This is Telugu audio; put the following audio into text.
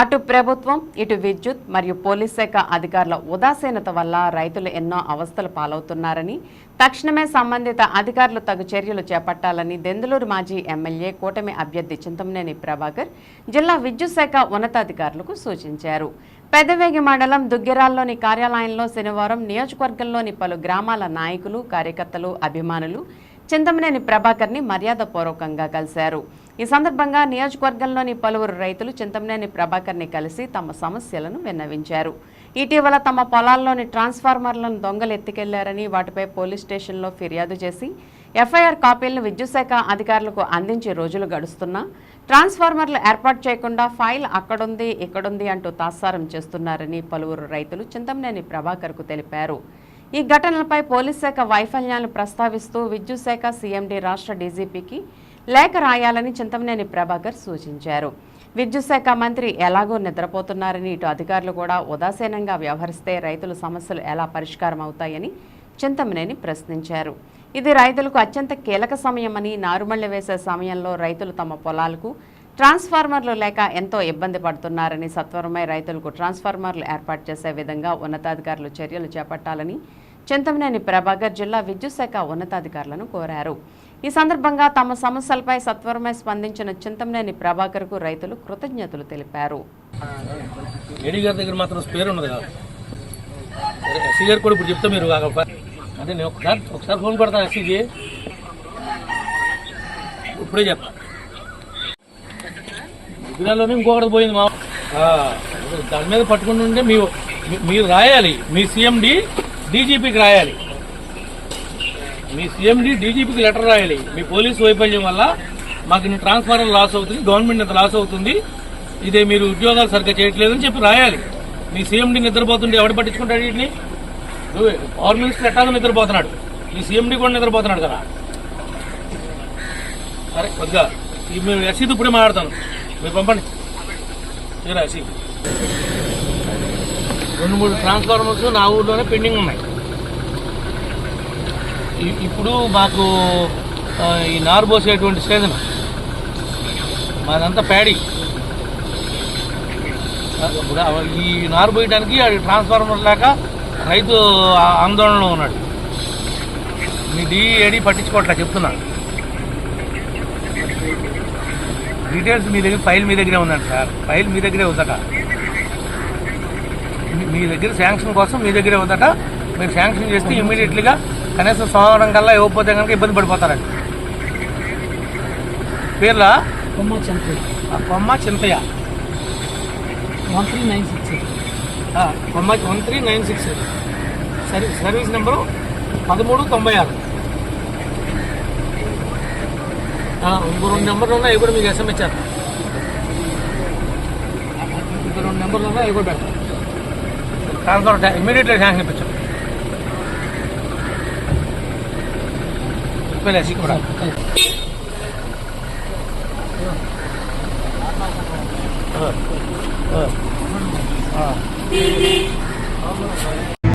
అటు ప్రభుత్వం ఇటు విద్యుత్ మరియు పోలీస్ శాఖ అధికారుల ఉదాసీనత వల్ల రైతులు ఎన్నో అవస్థలు పాలవుతున్నారని తక్షణమే సంబంధిత అధికారులు తగు చర్యలు చేపట్టాలని దెందులూరు మాజీ ఎమ్మెల్యే కూటమి అభ్యర్థి చింతమనేని ప్రభాకర్ జిల్లా విద్యుత్ శాఖ ఉన్నతాధికారులకు సూచించారు. పెదవేగి మండలం దుగ్గిరాల్లోని కార్యాలయంలో శనివారం నియోజకవర్గంలోని పలు గ్రామాల నాయకులు కార్యకర్తలు అభిమానులు చింతమనేని ప్రభాకర్ని మర్యాదపూర్వకంగా కలిశారు. ఈ సందర్భంగా నియోజకవర్గంలోని పలువురు రైతులు చింతమనేని ప్రభాకర్ని కలిసి తమ సమస్యలను విన్నవించారు. ఇటీవల తమ పొలాల్లోని ట్రాన్స్ఫార్మర్లను దొంగలు ఎత్తుకెళ్ళారని వాటిపై పోలీస్ స్టేషన్లో ఫిర్యాదు చేసి ఎఫ్ఐఆర్ కాపీలను విద్యుత్ శాఖ అధికారులకు అందించి రోజులు గడుస్తున్నా ట్రాన్స్ఫార్మర్లు ఏర్పాటు చేయకుండా ఫైల్ అక్కడుంది ఇక్కడుంది అంటూ తాత్సారం చేస్తున్నారని పలువురు రైతులు చింతమనేని ప్రభాకర్కు తెలిపారు. ఈ ఘటనలపై పోలీస్ శాఖ వైఫల్యాలను ప్రస్తావిస్తూ విద్యుత్ శాఖ సీఎండీ రాష్ట్ర డీజీపీకి లేఖ రాయాలని చింతమనేని ప్రభాకర్ సూచించారు. విద్యుత్ శాఖ మంత్రి ఎలాగో నిద్రపోతున్నారని ఇటు అధికారులు కూడా ఉదాసీనంగా వ్యవహరిస్తే రైతుల సమస్యలు ఎలా పరిష్కారం అవుతాయని చింతమనేని ప్రశ్నించారు. ఇది రైతులకు అత్యంత కీలక సమయమని నారుమళ్ళు వేసే సమయంలో రైతులు తమ పొలాలకు ట్రాన్స్ఫార్మర్లు లేక ఎంతో ఇబ్బంది పడుతున్నారని సత్వరమై రైతులకు ట్రాన్స్ఫార్మర్లు ఏర్పాటు చేసే విధంగా ఉన్నతాధికారులు చర్యలు చేపట్టాలని చింతమనేని ప్రభాకర్ జిల్లా విద్యుత్ శాఖ ఉన్నతాధికారులను కోరారు. ఈ సందర్భంగా తమ సమస్యలపై సత్వరమై స్పందించిన చింతమనేని ప్రభాకర్కు రైతులు కృతజ్ఞతలు తెలిపారు. ఇప్పుడే గారి విగ్రహాల్లోనే ఇంకొకటి పోయింది మా దాని మీద పట్టుకుని ఉంటే మీ మీరు రాయాలి. మీ సీఎండి డీజీపీకి రాయాలి. మీ సీఎండి డీజీపీకి లెటర్ రాయాలి. మీ పోలీసు వైఫల్యం వల్ల మాకు ఇన్ని ట్రాన్స్ఫార్మర్ లాస్ అవుతుంది గవర్నమెంట్ ఇంత లాస్ అవుతుంది. ఇదే మీరు ఉద్యోగాలు సరిగ్గా చేయట్లేదని చెప్పి రాయాలి. మీ సీఎండి నిద్రపోతుంటే ఎవడు పట్టించుకుంటాడు వీటిని? నువ్వు. పవర్ మినిస్టర్ ఎట్టాగా నిద్రపోతున్నాడు. మీ సీఎండి కూడా నిద్రపోతున్నాడు కదా. సరే కొద్దిగా ఈ మీరు ఎస్సీతో ఇప్పుడే మాట్లాడతాను. మీరు పంపండి. తీరా రెండు మూడు ట్రాన్స్ఫార్మర్స్ నా ఊర్లోనే పెండింగ్ ఉన్నాయి. ఇప్పుడు మాకు ఈ నారు పోసేటువంటి సీజన్ మాదంతా ప్యాడీ. ఇప్పుడు ఈ నారు పోయడానికి అది ట్రాన్స్ఫార్మర్ లేక రైతు ఆందోళనలో ఉన్నాడు. మీ డిఈడి పట్టించుకోవట్లా చెప్తున్నాను డీటెయిల్స్ మీ దగ్గర ఫైల్ మీ దగ్గరే ఉందండి సార్. ఫైల్ మీ దగ్గరే ఉందట. మీ- దగ్గర శాంక్షన్ కోసం మీ దగ్గరే ఉందట. మీరు శాంక్షన్ చేస్తే ఇమీడియట్లీగా కనీసం సోమవారం కల్లా ఇవ్వకపోతే కనుక ఇబ్బంది పడిపోతారండి పేర్ల? కొమ్మ చంపి. Komma Chintayya. One three nine six Komma one three nine six service number పదమూడు తొంభై ఆరు. ఇంకో రెండు నెంబర్లు ఉన్నాయి అవి కూడా మీకు ఎస్ఎంఎస్ చేస్తాను ఇంకో రెండు నెంబర్లు ఉన్నాయి అవి కూడా పెడతాను ట్రాన్స్ఫర్ ఇమీడియట్లీ శాంక్షన్ ఇప్పించాం చెప్పేసి కూడా. ఆ,